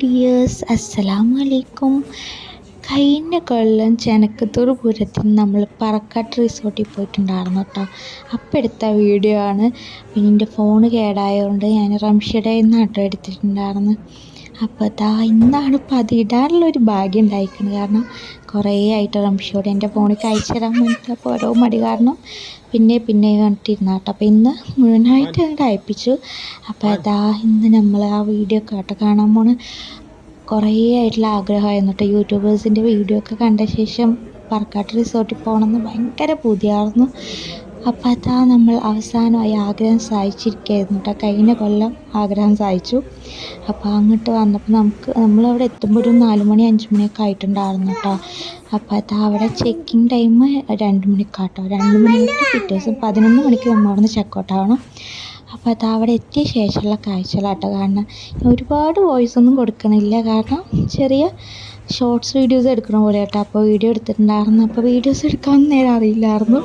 Dears അസ്സലാമു അലൈക്കും കഴിഞ്ഞ കൊല്ലം ചെനക്കത്തൂർ പൂരത്തിൽ നമ്മൾ പറക്കാട്ട് റിസോർട്ടിൽ പോയിട്ടുണ്ടായിരുന്നു കേട്ടോ. അപ്പം എടുത്ത വീഡിയോ ആണ്. പിന്നെ എന്റെ ഫോൺ കേടായതുകൊണ്ട് ഞാൻ റംഷിയുടെ ആട്ടോ എടുത്തിട്ടുണ്ടായിരുന്നു. അപ്പോൾ അതാ ഇന്നാണ് ഇപ്പം അത് ഇടാനുള്ളൊരു ഭാഗ്യം ഉണ്ടായിരിക്കുന്നത് കാരണം കുറേ ആയിട്ട് റംഷിയോട് എന്റെ ഫോണിൽ കഴിച്ചിടാൻ വേണ്ടിയിട്ട് അപ്പോൾ ഓരോ മടി കാരണം പിന്നെ പിന്നെ കണ്ടിരുന്ന കേട്ടോ അപ്പോൾ ഇന്ന് മുഴുവനായിട്ട് അങ്ങോട്ട് അയപ്പിച്ചു അപ്പോൾ അതാ ഇന്ന് നമ്മൾ ആ വീഡിയോ കേട്ടോ കാണാൻ പോണ്. കുറേ ആയിട്ടുള്ള ആഗ്രഹമായിരുന്നു കേട്ടോ യൂട്യൂബേഴ്സിന്റെ വീഡിയോ ഒക്കെ കണ്ട ശേഷം പറക്കാട്ട് റിസോർട്ടിൽ പോകണമെന്ന് ഭയങ്കര പൂതിയായിരുന്നു അപ്പോൾ അതാ നമ്മൾ അവസാനമായി ആഗ്രഹം സാധിച്ചിരിക്കുകയായിരുന്നു കേട്ടോ. കഴിഞ്ഞ കൊല്ലം ആഗ്രഹം സാധിച്ചു അപ്പോൾ അങ്ങോട്ട് വന്നപ്പോൾ നമുക്ക് നമ്മളവിടെ എത്തുമ്പോൾ ഒരു നാല് മണി അഞ്ച് മണിയൊക്കെ ആയിട്ടുണ്ടായിരുന്നു കേട്ടോ. അപ്പോൾ അതാ അവിടെ ചെക്കിങ് ടൈം രണ്ട് മണിക്കാട്ടോ രണ്ട് മണി തൊട്ട് പിറ്റേ ദിവസം പതിനൊന്ന് മണിക്ക് നമ്മൾ അവിടെ നിന്ന് ചെക്കൗട്ട് ആവണം. അപ്പോൾ അത് അവിടെ എത്തിയ ശേഷമുള്ള കാഴ്ചകളാട്ടോ കാരണം ഒരുപാട് വോയിസ് ഒന്നും കൊടുക്കണില്ല കാരണം ചെറിയ ഷോർട്സ് വീഡിയോസ് എടുക്കണ പോലെ കേട്ടോ അപ്പോൾ വീഡിയോ എടുത്തിട്ടുണ്ടായിരുന്നു. അപ്പോൾ വീഡിയോസ് എടുക്കാൻ നേരം അറിയില്ലായിരുന്നു.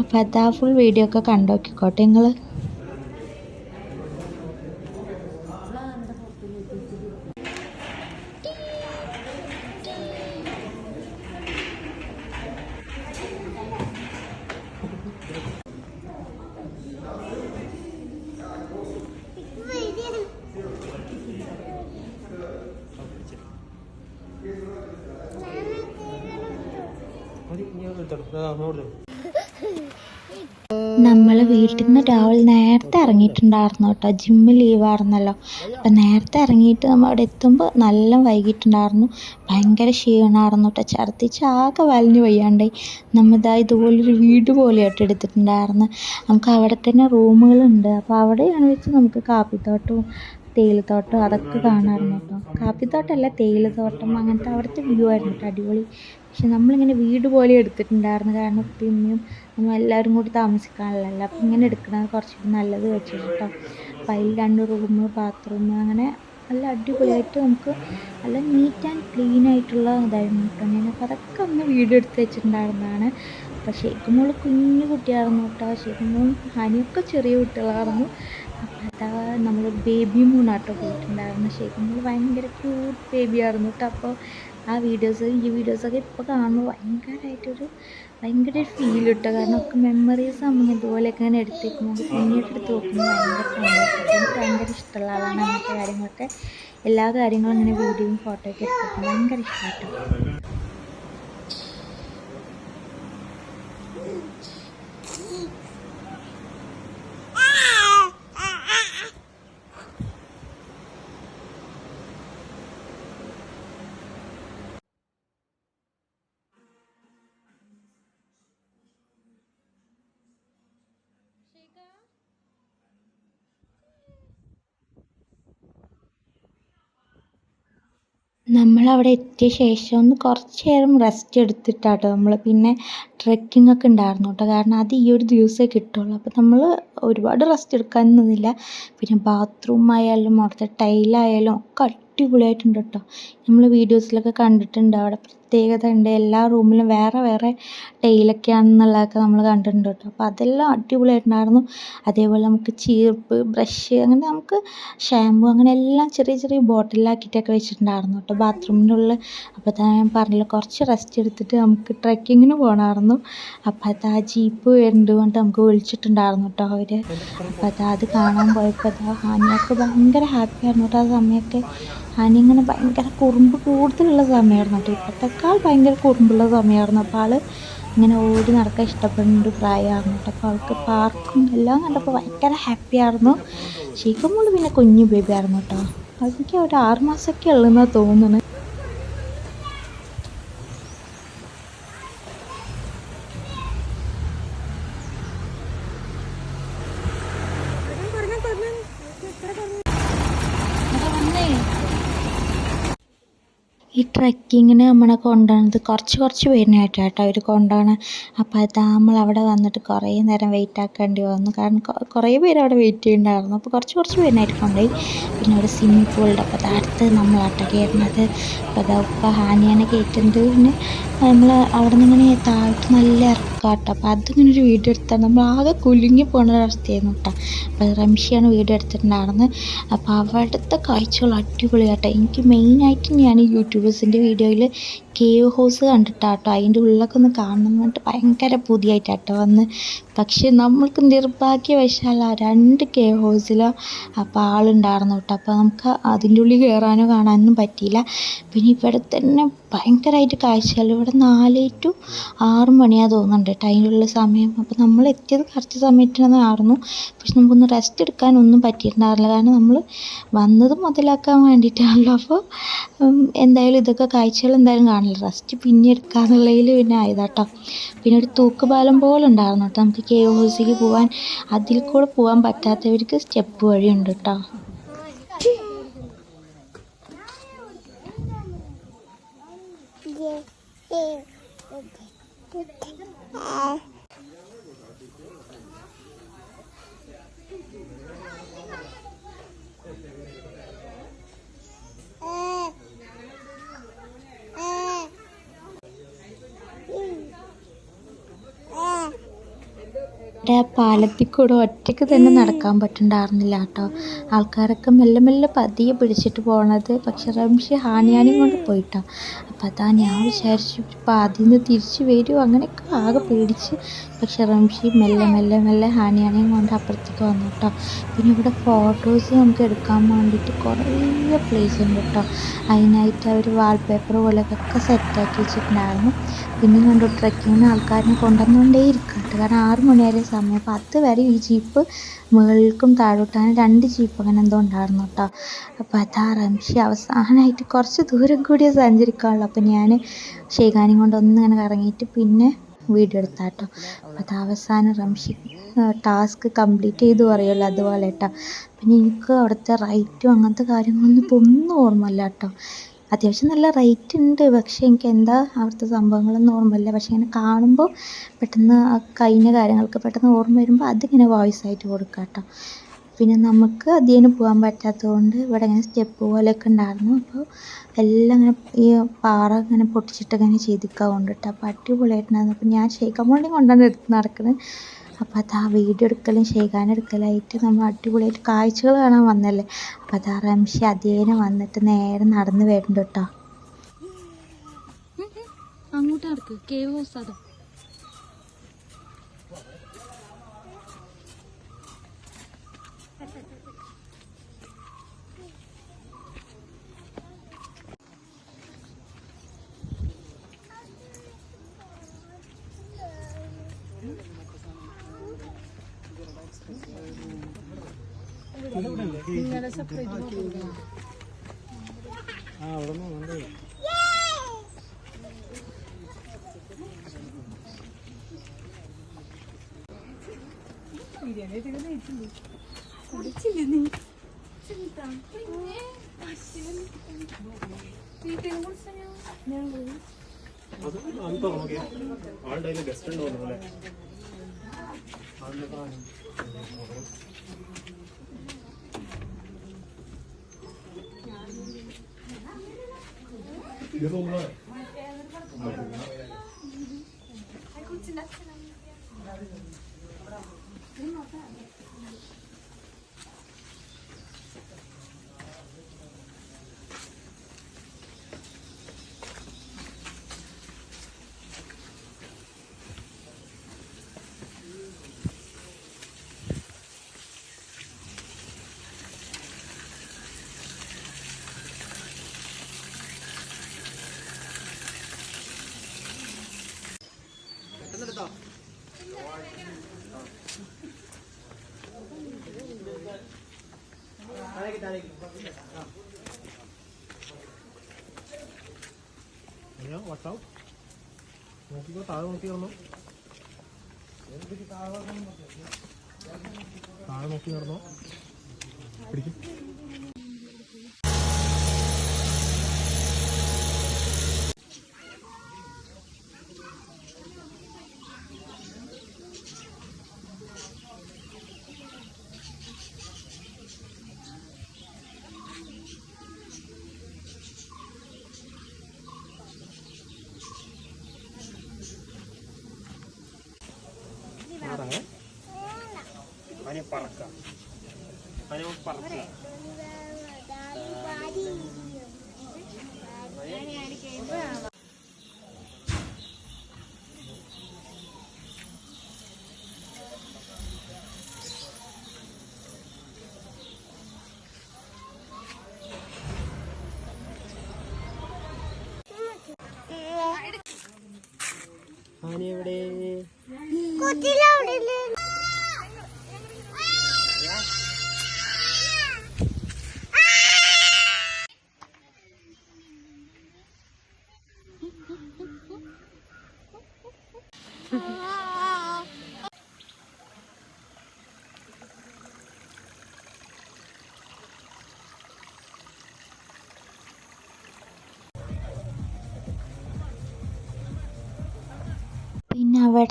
അപ്പോൾ അതാ ഫുൾ വീഡിയോ ഒക്കെ കണ്ടു. നോക്കിക്കോട്ടെ നിങ്ങൾ നമ്മൾ വീട്ടിൽ നിന്ന് രാവിലെ ഇറങ്ങിയിട്ടുണ്ടായിരുന്നു കേട്ടോ. ജിമ്മ് ലീവായിരുന്നല്ലോ അപ്പം നേരത്തെ ഇറങ്ങിയിട്ട് നമ്മൾ അവിടെ എത്തുമ്പോൾ നല്ല വൈകിട്ടുണ്ടായിരുന്നു. ഭയങ്കര ക്ഷീണമായിരുന്നു കേട്ടോ. ഛർദ്ദിച്ച് ആകെ വലിഞ്ഞു വയ്യാണ്ടായി. നമ്മൾ ഇതാ ഇതുപോലൊരു വീട് പോലെയായിട്ട് എടുത്തിട്ടുണ്ടായിരുന്നു. നമുക്ക് അവിടെ തന്നെ റൂമുകളുണ്ട് അപ്പോൾ അവിടെയാണ് വെച്ച് നമുക്ക് കാപ്പിത്തോട്ടവും തേയിലത്തോട്ടം അതൊക്കെ കാണാറുണ്ട് കേട്ടോ. കാപ്പിത്തോട്ടമല്ല തേയിലത്തോട്ടം അങ്ങനത്തെ അവിടുത്തെ വ്യൂ ആയിരുന്നു കേട്ടോ. അടിപൊളി. പക്ഷെ നമ്മളിങ്ങനെ വീട് പോലെ എടുത്തിട്ടുണ്ടായിരുന്നു. കാരണം പിന്നെയും നമ്മൾ എല്ലാവരും കൂടി താമസിക്കാനുള്ളതല്ല അപ്പം ഇങ്ങനെ എടുക്കണത് കുറച്ചുകൂടി നല്ലത് വെച്ചിട്ട് അപ്പം അതിൽ രണ്ട് റൂം ബാത്റൂം അങ്ങനെ നല്ല അടിപൊളിയായിട്ട് നമുക്ക് നല്ല നീറ്റ് ആൻഡ് ക്ലീൻ ആയിട്ടുള്ള ഇതായിരുന്നു കേട്ടോ. ഞാനപ്പോൾ അതൊക്കെ ഒന്ന് വീഡിയോ എടുത്ത് വെച്ചിട്ടുണ്ടായിരുന്നതാണ്. അപ്പം ശരിക്കും മോൾ കുഞ്ഞു കുട്ടിയായിരുന്നു കേട്ടോ. ശരിക്കും മോൾ ഹനിയൊക്കെ ചെറിയ കുട്ടികളായിരുന്നു. അപ്പം അതാ നമ്മൾ ബേബി മൂണാട്ടോ പോയിട്ടുണ്ടായിരുന്നു ശരിക്കും മോൾ ഭയങ്കര ക്യൂട്ട് ബേബിയായിരുന്നു കേട്ടോ. അപ്പോൾ ആ വീഡിയോസ് ഈ വീഡിയോസൊക്കെ ഇപ്പോൾ കാണുമ്പോൾ ഭയങ്കരമായിട്ടൊരു ഭയങ്കര ഒരു ഫീൽ കിട്ടുക കാരണം ഒക്കെ മെമ്മറീസ് നമ്മൾ ഇതുപോലെയൊക്കെ ഇങ്ങനെ എടുത്തേക്കുമ്പോൾ പിന്നീട് എടുത്ത് നോക്കുമ്പോൾ ഭയങ്കര സന്തോഷം എനിക്ക് ഭയങ്കര ഇഷ്ടമുള്ള ആളാണ്. അങ്ങനത്തെ കാര്യങ്ങളൊക്കെ എല്ലാ കാര്യങ്ങളും ഇങ്ങനെ വീഡിയോയും ഫോട്ടോയൊക്കെ എടുത്തിട്ട് ഭയങ്കര ഇഷ്ടമായിട്ടോ നമ്മളവിടെ എത്തിയ ശേഷം ഒന്ന് കുറച്ച് നേരം റെസ്റ്റ് എടുത്തിട്ടാട്ടോ നമ്മൾ പിന്നെ ട്രെക്കിംഗ് ഒക്കെ ഉണ്ടായിരുന്നു കേട്ടോ കാരണം അത് ഈ ഒരു ദിവസമേ കിട്ടുള്ളൂ. അപ്പോൾ നമ്മൾ ഒരുപാട് റെസ്റ്റ് എടുക്കാൻ നിന്നില്ല. പിന്നെ ബാത്റൂം ആയാലും അവിടുത്തെ ടൈലായാലും ഒക്കെ അടിപൊളിയായിട്ടുണ്ട് കേട്ടോ നമ്മൾ വീഡിയോസിലൊക്കെ കണ്ടിട്ടുണ്ട് അവിടെ. പ്രത്യേകത ഉണ്ട്. എല്ലാ റൂമിലും വേറെ വേറെ ടൈലൊക്കെയാണെന്നുള്ളതൊക്കെ നമ്മൾ കണ്ടിട്ടുണ്ട് കേട്ടോ. അപ്പോൾ അതെല്ലാം അടിപൊളിയായിട്ടുണ്ടായിരുന്നു. അതേപോലെ നമുക്ക് ചീർപ്പ് ബ്രഷ് അങ്ങനെ നമുക്ക് ഷാമ്പു അങ്ങനെ എല്ലാം ചെറിയ ചെറിയ ബോട്ടിലാക്കിയിട്ടൊക്കെ വെച്ചിട്ടുണ്ടായിരുന്നു കേട്ടോ ബാത്റൂമിന്റെ ഉള്ളിൽ. അപ്പോൾ ഞാൻ പറഞ്ഞില്ല കുറച്ച് റെസ്റ്റ് എടുത്തിട്ട് നമുക്ക് ട്രക്കിങ്ങിന് പോകണമായിരുന്നു. അപ്പോൾ അത് ആ ജീപ്പ് വരുന്നത് കൊണ്ട് നമുക്ക് വിളിച്ചിട്ടുണ്ടായിരുന്നു കേട്ടോ അവർ അപ്പോൾ അതാ കാണാൻ പോയപ്പോൾ അത് ഹാനിയൊക്കെ ഭയങ്കര ഹാപ്പി ആയിരുന്നു കേട്ടോ ആ സമയമൊക്കെ. ഹാനി ഇങ്ങനെ ഭയങ്കര കുറുമ്പ് കൂടുതലുള്ള സമയമായിരുന്നു. കേട്ടോ ഇപ്പോഴത്തേക്കാൾ ഭയങ്കര കുറുമ്പുള്ള സമയമായിരുന്നു. അപ്പോൾ ആൾ ഇങ്ങനെ ഓടി നടക്കാൻ ഇഷ്ടപ്പെടുന്ന ഒരു പ്രായമായിരുന്നു. കേട്ടോ അപ്പോൾ അവൾക്ക് പാർക്കും എല്ലാം കണ്ടപ്പോൾ ഭയങ്കര ഹാപ്പി ആയിരുന്നു. ശീക്കമ്മോൾ പിന്നെ കുഞ്ഞു ബേബി ആയിരുന്നു കേട്ടോ. അതൊക്കെ ഒരു ആറുമാസമൊക്കെ ഉള്ളതെന്നാണ് തോന്നുന്നത്. ഈ ട്രക്കിങ്ങിന് നമ്മളെ കൊണ്ടുപോകുന്നത് കുറച്ച് കുറച്ച് പേരിനായിട്ടാണ് കേട്ടോ അവർ കൊണ്ടുപോകണം അപ്പോൾ അത് നമ്മൾ അവിടെ വന്നിട്ട് കുറേ നേരം വെയിറ്റ് ആക്കേണ്ടി വന്നു. കാരണം കുറേ പേര് അവിടെ വെയിറ്റ് ചെയ്യുന്നുണ്ടായിരുന്നു അപ്പോൾ കുറച്ച് കുറച്ച് പേരിനായിട്ട് കൊണ്ടുപോയി. പിന്നെ ഒരു സ്വിമ്മിംഗ് പൂളുണ്ട് അപ്പോൾ അത് നമ്മൾ നമ്മളാട്ടോ കയറുന്നത് അപ്പോൾ അതാ ഉപ്പ ഹാനിയാനെ കയറ്റുന്നത് പിന്നെ നമ്മൾ അവിടെ നിന്ന് ഇങ്ങനെ താഴത്ത് നല്ല ഇറക്കാട്ടോ. അപ്പോൾ അതിങ്ങനെ ഒരു വീഡിയോ എടുത്താൽ നമ്മൾ ആകെ കുലുങ്ങി പോകുന്ന ഒരവസ്ഥയായിരുന്നു കേട്ടോ അപ്പോൾ റംഷിയാണ് വീഡിയോ എടുത്തിട്ടുണ്ടായിരുന്നത്. അപ്പോൾ അവിടുത്തെ കാഴ്ചകൾ അടിപൊളിയാട്ടോ. എനിക്ക് മെയിനായിട്ട് ഞാൻ യൂട്യൂബേഴ്സിന്റെ വീഡിയോയിൽ കേവ് ഹൗസ് കണ്ടിട്ടാട്ടോ. അതിന്റെ ഉള്ളിലൊക്കെ ഒന്ന് കാണണം എന്ന് പറഞ്ഞിട്ട് ഭയങ്കര പുതിയായിട്ടാട്ടോ വന്ന്. പക്ഷേ നമ്മൾക്ക് നിർഭാഗ്യവശാൽ ആ രണ്ട് കേവ് ഹൗസിലോ അപ്പോൾ ആളുണ്ടായിരുന്നു കേട്ടോ. അപ്പോൾ നമുക്ക് അതിന്റെ ഉള്ളിൽ കയറാനോ കാണാനൊന്നും പറ്റിയില്ല. പിന്നെ ഇവിടെ തന്നെ ഭയങ്കരമായിട്ട് കാഴ്ചകൾ. ഇവിടെ നാല് ടു ആറ് മണിയാണ് തോന്നുന്നുണ്ട് കേട്ടോ അതിന്റെ ഉള്ള സമയം. അപ്പോൾ നമ്മൾ എത്തിയത് കറക്റ്റ് സമയത്തിനായിരുന്നു. പക്ഷെ നമുക്കൊന്ന് റെസ്റ്റ് എടുക്കാനൊന്നും പറ്റിയിട്ടുണ്ടായിരുന്നില്ല. കാരണം നമ്മൾ വന്നത് മുതലാക്കാൻ വേണ്ടിയിട്ടാണല്ലോ. അപ്പോൾ എന്തായാലും ഇതൊക്കെ കാഴ്ചകൾ എന്തായാലും കാണില്ല റെസ്റ്റ് പിന്നെ എടുക്കാന്നുള്ളതിൽ പിന്നെ ആയതാട്ടോ. പിന്നെ ഒരു തൂക്കുപാലം പോലെ ഉണ്ടായിരുന്നു കേട്ടോ നമുക്ക് കെ ഒ സിക്ക് പോകാൻ അതിൽ കൂടെ പോകാൻ പറ്റാത്തവർക്ക് സ്റ്റെപ്പ് വഴിയുണ്ട് കേട്ടോ ഇവിടെ ആ പാലത്തിൽ കൂടെ ഒറ്റയ്ക്ക് തന്നെ നടക്കാൻ പറ്റുന്നുണ്ടായിരുന്നില്ല കേട്ടോ. ആൾക്കാരൊക്കെ മെല്ലെ മെല്ലെ പതിയെ പിടിച്ചിട്ട് പോണത് പക്ഷെ റംഷി ഹാനിയാനും കൊണ്ട് പോയിട്ടോ. അപ്പം അതാ ഞാൻ വിചാരിച്ചു പാതിയിൽ നിന്ന് തിരിച്ച് വരുമോ അങ്ങനെയൊക്കെ ആകെ പേടിച്ച്. പക്ഷെ റംഷി മെല്ലെ മെല്ലെ മെല്ലെ ഹാനിയാനെയും കൊണ്ട് അപ്പുറത്തേക്ക് വന്നു കേട്ടോ പിന്നെ ഇവിടെ ഫോട്ടോസ് നമുക്ക് എടുക്കാൻ വേണ്ടിയിട്ട് കുറേ പ്ലേസ് ഉണ്ട് കേട്ടോ അതിനായിട്ട് അവർ വാൾപേപ്പർ പോലെയൊക്കെ സെറ്റാക്കി വെച്ചിട്ടുണ്ടായിരുന്നു. പിന്നെ കണ്ടു ട്രക്കിങ്ങിന് ആൾക്കാരിനെ കൊണ്ടുവന്നുകൊണ്ടേ ഇരിക്കട്ടെ കാരണം ആറ് മണി വരെ സമയം. അപ്പോൾ അത് വരെ ഈ ജീപ്പ് മുകളിലേക്കും താഴോട്ടാണ് രണ്ട് ജീപ്പ് അങ്ങനെ എന്തോ ഉണ്ടായിരുന്നു കേട്ടോ അപ്പോൾ അതാ റംഷി അവസാനമായിട്ട് കുറച്ച് ദൂരം കൂടിയേ സഞ്ചരിക്കാനുള്ളൂ. അപ്പോൾ ഞാൻ ഷെയ്ഖാനെയും കൊണ്ടൊന്നിങ്ങനെ കറങ്ങിയിട്ട് പിന്നെ വീഡിയോ എടുത്താട്ടോ കേട്ടോ അത് അവസാനം റംഷി ടാസ്ക് കംപ്ലീറ്റ് ചെയ്തു പറയുമല്ലോ അതുപോലെ കേട്ടോ പിന്നെ എനിക്ക് അവിടുത്തെ റൈറ്റും അങ്ങനത്തെ കാര്യങ്ങളൊന്നും ഇപ്പോൾ ഒന്നും ഓർമ്മയില്ല കേട്ടോ അത്യാവശ്യം നല്ല റേറ്റ് ഉണ്ട്. പക്ഷേ എനിക്ക് എന്താ അവിടുത്തെ സംഭവങ്ങളൊന്നും ഓർമ്മയില്ല. പക്ഷേ ഇങ്ങനെ കാണുമ്പോൾ പെട്ടെന്ന് കഴിഞ്ഞ കാര്യങ്ങൾക്ക് പെട്ടെന്ന് ഓർമ്മ വരുമ്പോൾ അതിങ്ങനെ വോയിസ് ആയിട്ട് കൊടുക്കുക കേട്ടോ പിന്നെ നമുക്ക് അധികം പോകാൻ പറ്റാത്തത് കൊണ്ട് ഇവിടെ ഇങ്ങനെ സ്റ്റെപ്പ് പോലെയൊക്കെ ഉണ്ടായിരുന്നു. അപ്പോൾ എല്ലാം ഇങ്ങനെ ഈ പാറ ഇങ്ങനെ പൊട്ടിച്ചിട്ട് ഇങ്ങനെ ചെയ്തിക്കാൻ കൊണ്ടിട്ട് അപ്പോൾ അടിപൊളിയായിട്ടുണ്ടായിരുന്നു അപ്പോൾ ഞാൻ ഷെയ്ക്കാൻ വേണ്ടി കൊണ്ടാണ് എടുത്ത് നടക്കുന്നത് അപ്പോൾ അത് ആ വീഡിയോ എടുക്കലും ഷെയ്ഖാൻ എടുക്കലായിട്ട് നമ്മൾ അടിപൊളിയായിട്ട് കാഴ്ചകൾ കാണാൻ വന്നല്ലേ? അപ്പോൾ അത് ആ റംഷി അതേനെ വന്നിട്ട് നേരെ നടന്ന് വരുന്നുണ്ട് കേട്ടോ. അങ്ങോട്ട് നടക്ക്. കേവ് ഹൗസ് അതാ നിങ്ങളെ സെപ്പറേറ്റ് അത് അത് തുറന്നോക്കെ ആളുടെ കയ്യിൽ ഗസ്റ്റ് ഉണ്ടോ അല്ലേ ആളുടെ കാണും ഇത് തോന്നുന്നു അയ്യോ വട്ടാവും നോക്കിക്കോ താഴെ നോക്കി കിടന്നു താഴെ നോക്കി നടന്നോ. പിടിക്കും. അതിനെ പറക്ക. അതിനെ പറക്ക. ആന എവിടെ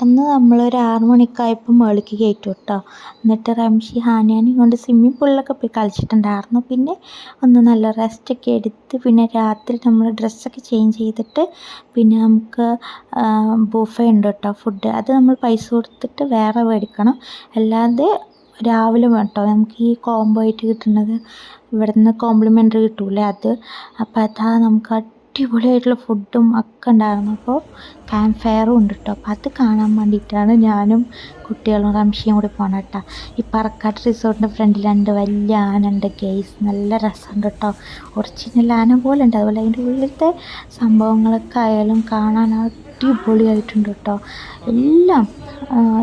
നമ്മൾ ഒരു ആറ് മണിക്കായപ്പോൾ മുകളിലേക്ക് കയറ്റും കേട്ടോ എന്നിട്ട് റംഷി ഹാനിയാനും കൊണ്ട് സ്വിമ്മിങ് പൂളിലൊക്കെ പോയി കളിച്ചിട്ടുണ്ടായിരുന്നു. പിന്നെ ഒന്ന് നല്ല റെസ്റ്റൊക്കെ എടുത്ത് പിന്നെ രാത്രി നമ്മൾ ഡ്രസ്സൊക്കെ ചേഞ്ച് ചെയ്തിട്ട് പിന്നെ നമുക്ക് ബുഫേ ഉണ്ട് കേട്ടോ ഫുഡ് അത് നമ്മൾ പൈസ കൊടുത്തിട്ട് വേറെ മേടിക്കണം. അല്ലാതെ രാവിലെ കേട്ടോ നമുക്ക് ഈ കോംബോ ആയിട്ട് കിട്ടുന്നത് ഇവിടുന്ന് കോംപ്ലിമെന്ററി കിട്ടൂലേ അത്. അപ്പോൾ അതാ നമുക്ക് അടിപൊളിയായിട്ടുള്ള ഫുഡും ഒക്കെ ഉണ്ടായിരുന്നു. അപ്പോൾ ക്യാമ്പ് ഫയറും ഉണ്ട് കേട്ടോ അപ്പോൾ അത് കാണാൻ വേണ്ടിയിട്ടാണ് ഞാനും കുട്ടികളും റംഷിയും കൂടി പോകണം കേട്ടോ ഈ പറക്കാട്ട് റിസോർട്ടിന്റെ ഫ്രണ്ടിൽ രണ്ട് വലിയ ആന ഉണ്ട് ഗെയ്സ് നല്ല രസമുണ്ട് കേട്ടോ ഒറിജിനൽ ആന പോലെ ഉണ്ട്. അതുപോലെ അതിന്റെ ഉള്ളിലത്തെ സംഭവങ്ങളൊക്കെ ആയാലും കാണാൻ അടിപൊളിയായിട്ടുണ്ട് കേട്ടോ എല്ലാം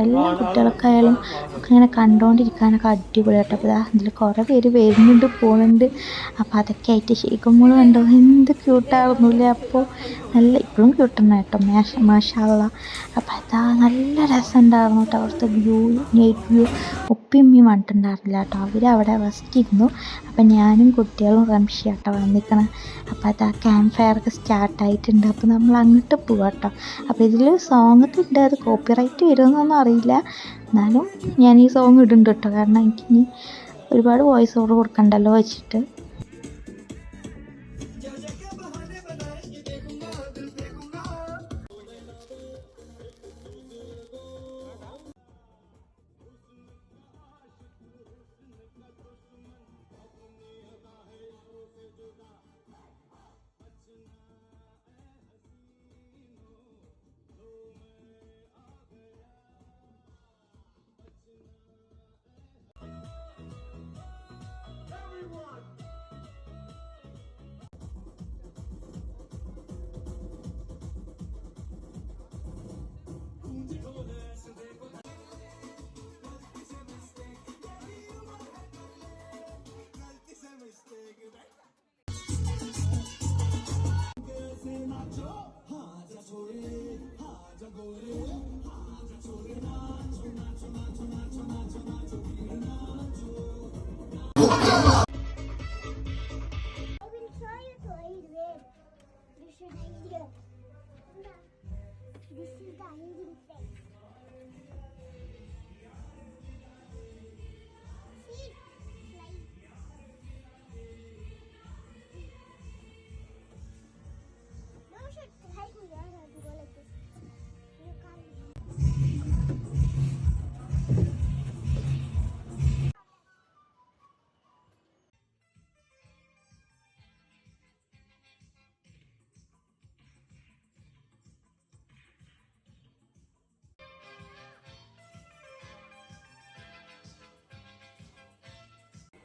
എല്ലാ കുട്ടികൾക്കായാലും ഒക്കെ ഇങ്ങനെ കണ്ടുകൊണ്ടിരിക്കാനൊക്കെ അടിപൊളിയായിട്ട് അപ്പോൾ ഇതിൽ കുറേ പേര് വരുന്നുണ്ട് പോകുന്നുണ്ട് അപ്പോൾ അതൊക്കെ ആയിട്ട് ശരിക്കും കണ്ടോ? എന്ത് ക്യൂട്ടായിരുന്നില്ലേ അപ്പോൾ നല്ല ഇപ്പോഴും ക്യൂട്ട് തന്നെ കേട്ടോ. മാഷ മാഷാള്ള. അപ്പോൾ അതാ നല്ല രസമുണ്ടായിരുന്നു കേട്ടോ. അവിടുത്തെ വ്യൂ നൈറ്റ് വ്യൂ ഉപ്പിമ്മയും വന്നിട്ടുണ്ടായിരുന്നില്ല കേട്ടോ. അവർ അവിടെ റെസ്റ്റ് ഇരുന്നു. അപ്പം ഞാനും കുട്ടികളും റംഷി കേട്ടോ വന്നിരിക്കണം അപ്പോൾ അതാ ക്യാമ്പ് ഫയർ ഒക്കെ സ്റ്റാർട്ടായിട്ടുണ്ട് അപ്പോൾ നമ്മൾ അങ്ങോട്ട് പോവാം കേട്ടോ. അപ്പോൾ ഇതിൽ സോങ് ഉണ്ട്. അത് കോപ്പിറൈറ്റ് വരുമെന്നൊന്നും അറിയില്ല. എന്നാലും ഞാൻ ഈ സോങ് ഇടുന്നുണ്ട് കേട്ടോ. കാരണം എനിക്കിനി ഒരുപാട് വോയിസ് ഓവർ കൊടുക്കണ്ടല്ലോ വെച്ചിട്ട്.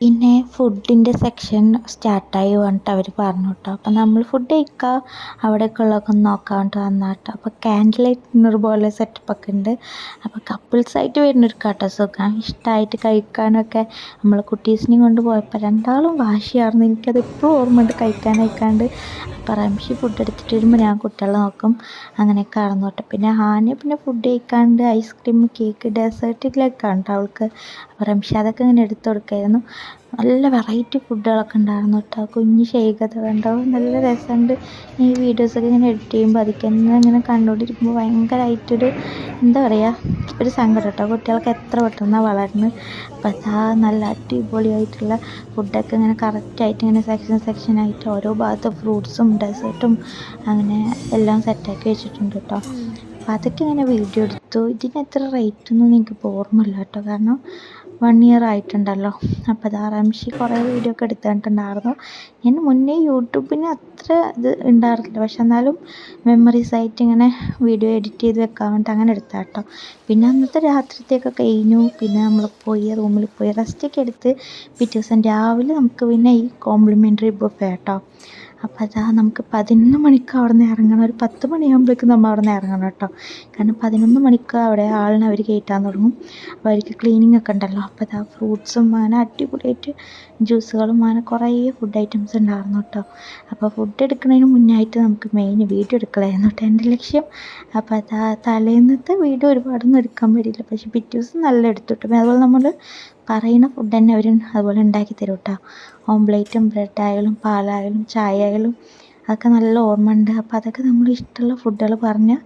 പിന്നെ ഫുഡിന്റെ സെക്ഷൻ സ്റ്റാർട്ടായി പറഞ്ഞിട്ട് അവർ പറഞ്ഞു കേട്ടോ അപ്പം നമ്മൾ ഫുഡ് കഴിക്കുക അവിടെയൊക്കെ ഉള്ളതൊക്കെ ഒന്ന് നോക്കാൻ വേണ്ടി വന്നാൽ കേട്ടോ അപ്പോൾ ക്യാൻഡിൽ ലൈറ്റ് ഡിന്നർ പോലെ സെറ്റപ്പൊക്കെ ഉണ്ട്. അപ്പോൾ കപ്പിൾസായിട്ട് വരുന്നൊരു കേട്ടോ സുഖം. ഇഷ്ടമായിട്ട് കഴിക്കാനൊക്കെ നമ്മൾ കുട്ടീസിനെയും കൊണ്ട് പോയപ്പോൾ രണ്ടാളും വാശിയായിരുന്നു എനിക്കത് എപ്പോഴും ഓർമ്മയുണ്ട് കഴിക്കാൻ കഴിക്കാണ്ട് റംഷി ഫുഡ് എടുത്തിട്ട് വരുമ്പോൾ ഞാൻ കുട്ടികളെ നോക്കും. അങ്ങനെയൊക്കെ ആണെന്ന് കേട്ടോ. പിന്നെ ഹാനി പിന്നെ ഫുഡ് കഴിക്കാണ്ട് ഐസ്ക്രീം കേക്ക് ഡെസേർട്ടിലൊക്കെ ഉണ്ട് അവൾക്ക്. അപ്പോൾ അതൊക്കെ ഇങ്ങനെ എടുത്തു കൊടുക്കായിരുന്നു. നല്ല വെറൈറ്റി ഫുഡുകളൊക്കെ ഉണ്ടായിരുന്നു കേട്ടോ കുഞ്ഞ് ഷെയ്ഖത കണ്ടോ? നല്ല രസമുണ്ട്. ഈ വീഡിയോസൊക്കെ ഇങ്ങനെ എഡിറ്റ് ചെയ്യുമ്പോൾ അതിൽ തന്നെ ഇങ്ങനെ കണ്ടുകൊണ്ടിരിക്കുമ്പോൾ ഭയങ്കരമായിട്ടൊരു എന്താ പറയുക ഒരു സങ്കടം കേട്ടോ കുട്ടികൾക്ക് എത്ര പെട്ടെന്നാണ് വളരുന്നത് അപ്പോൾ അതാ നല്ല അടിപൊളിയായിട്ടുള്ള ഫുഡൊക്കെ ഇങ്ങനെ കറക്റ്റായിട്ട് ഇങ്ങനെ സെക്ഷൻ സെക്ഷനായിട്ട് ഓരോ ഭാഗത്ത് ഫ്രൂട്ട്സും ഡെസേർട്ടും അങ്ങനെ എല്ലാം സെറ്റാക്കി വെച്ചിട്ടുണ്ട് കേട്ടോ അപ്പോൾ അതൊക്കെ ഇങ്ങനെ വീഡിയോ എടുത്തു. ഇതിന് എത്ര റേറ്റ് ഒന്നും എനിക്ക് ഓർമ്മയില്ല കേട്ടോ കാരണം വൺ ഇയർ ആയിട്ടുണ്ടല്ലോ. അപ്പോൾ അത് റംഷി കുറേ വീഡിയോ ഒക്കെ എടുത്തിട്ടുണ്ടായിരുന്നു ഞാൻ മുന്നേ യൂട്യൂബിന് അത്ര ഇത് ഉണ്ടായിരുന്നില്ല. പക്ഷെ എന്നാലും മെമ്മറീസ് ആയിട്ട് ഇങ്ങനെ വീഡിയോ എഡിറ്റ് ചെയ്ത് വെക്കാൻ വേണ്ടിയിട്ട് അങ്ങനെ എടുത്താൽ കേട്ടോ. പിന്നെ അന്നത്തെ രാത്രിത്തേക്ക് കഴിഞ്ഞു. പിന്നെ നമ്മൾ പോയി റൂമിൽ പോയി. റെസ്റ്റൊക്കെ എടുത്ത് പിറ്റേ ദിവസം രാവിലെ നമുക്ക് പിന്നെ ഈ കോംപ്ലിമെന്ററി ബുഫേ കേട്ടോ. അപ്പോൾ അതാ നമുക്ക് പതിനൊന്ന് മണിക്ക് അവിടെ നിന്ന് ഇറങ്ങണം. ഒരു പത്ത് മണിയാകുമ്പോഴേക്കും നമ്മൾ അവിടെ നിന്ന് ഇറങ്ങണം കേട്ടോ. കാരണം പതിനൊന്ന് മണിക്ക് അവിടെ ആളിനെ അവർ കയറ്റാൻ തുടങ്ങും. അപ്പോൾ അവർക്ക് ക്ലീനിങ് ഒക്കെ ഉണ്ടല്ലോ. അപ്പോൾ അതാ ഫ്രൂട്ട്സും അങ്ങനെ അടിപൊളിയായിട്ട് ജ്യൂസുകളും അങ്ങനെ കുറേ ഫുഡ് ഐറ്റംസ് ഉണ്ടായിരുന്നു കേട്ടോ. അപ്പോൾ ഫുഡ് എടുക്കുന്നതിന് മുന്നായിട്ട് നമുക്ക് മെയിൻ വീഡിയോ എടുക്കലായിരുന്നു കേട്ടോ എന്റെ ലക്ഷ്യം. അപ്പോൾ അതാ തലേന്നത്തെ വീഡിയോ ഒരുപാടൊന്നും എടുക്കാൻ പറ്റിയില്ല. പക്ഷേ പിറ്റേ ദിവസം നല്ല എടുത്തു കേട്ടോ. അതുപോലെ നമ്മൾ പറയുന്ന ഫുഡ് തന്നെ അവർ അതുപോലെ ഉണ്ടാക്കി തരും കേട്ടോ ഓംപ്ലേറ്റും ബ്രെഡായാലും പാലായാലും ചായ ആയാലും അതൊക്കെ നല്ല ഓർമ്മ ഉണ്ട് അപ്പോൾ അതൊക്കെ നമ്മൾ ഇഷ്ടമുള്ള ഫുഡുകൾ പറഞ്ഞ്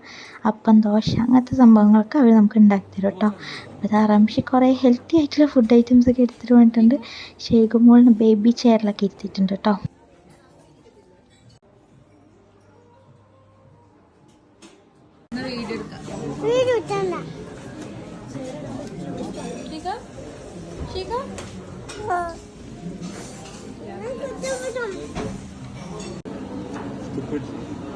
അപ്പം ദോശ അങ്ങനത്തെ സംഭവങ്ങളൊക്കെ അവർ നമുക്ക് ഉണ്ടാക്കി തരും കേട്ടോ അപ്പോൾ റംഷി കുറേ ഹെൽത്തി ആയിട്ടുള്ള ഫുഡ് ഐറ്റംസ് ഒക്കെ എടുത്തിട്ട് വന്നിട്ടുണ്ട്. ഷേഖുമോളിന് ബേബി ചെയറിലൊക്കെ ഇരുത്തിയിട്ടുണ്ട് കേട്ടോ good.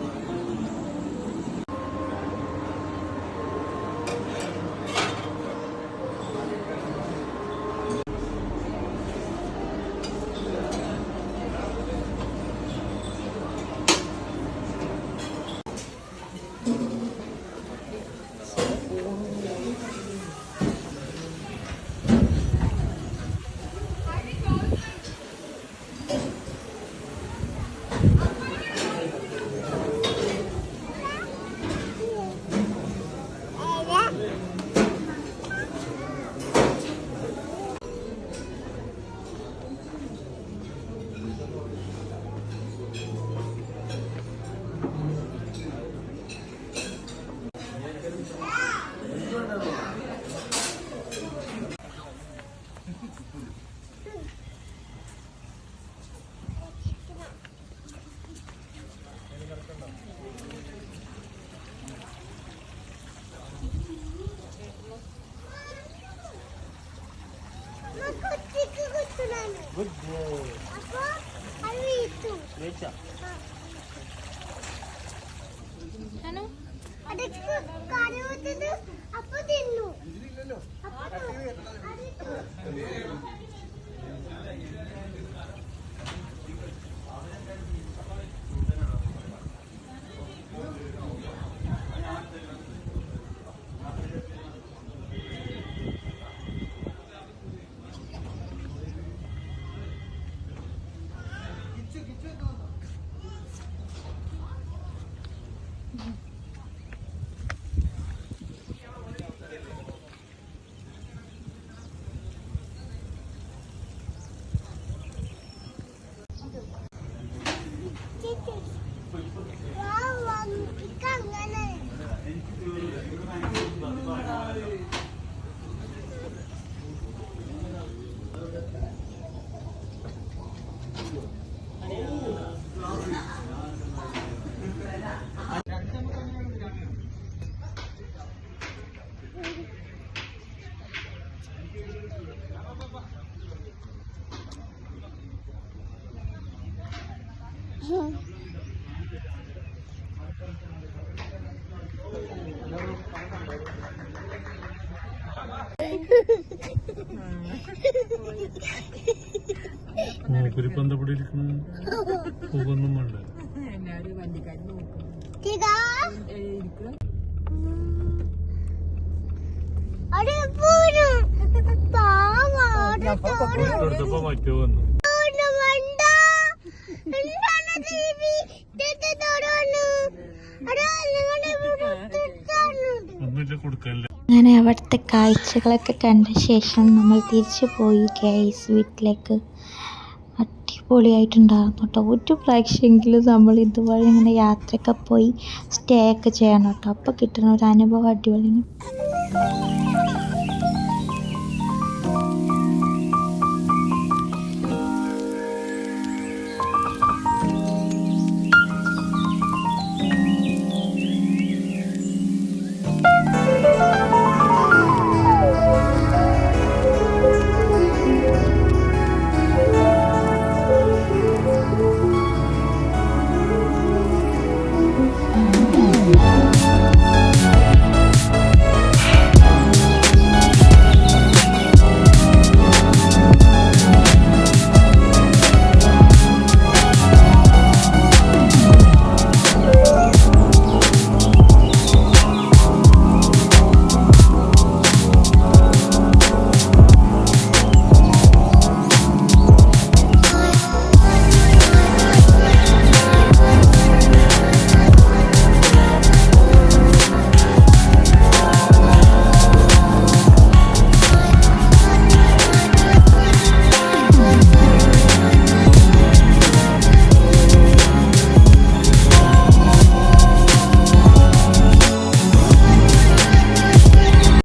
അപ്പൊ തിന്നു അപ്പൊ അത് വാ വാ ഇക്ക അങ്ങനെ മൂപ്പരിപ്പം എന്താ ഇവിടെ ഇരിക്കണ പോകുന്നും വേണ്ട തിക അവിടെ പോരും പാവാ എടുത്തപ്പോ മറ്റോ വേണ്ട. നിങ്ങളുടെ ഇവിടെ തെറ്റാണുണ്ട് ഒന്നുമില്ല കൊടുക്കാനില്ല അങ്ങനെ അവിടുത്തെ കാഴ്ചകളൊക്കെ കണ്ട ശേഷം നമ്മൾ തിരിച്ചു പോയി ഗൈസ് വീട്ടിലേക്ക്. അടിപൊളിയായിട്ടുണ്ടായിരുന്നു കേട്ടോ. ഒരു പ്രാവശ്യമെങ്കിലും നമ്മൾ ഇതുപോലെ ഇങ്ങനെ യാത്രയൊക്കെ പോയി സ്റ്റേ ഒക്കെ ചെയ്യണം കേട്ടോ. അപ്പോൾ കിട്ടുന്ന ഒരു അനുഭവം അടിപൊളിയാണ്.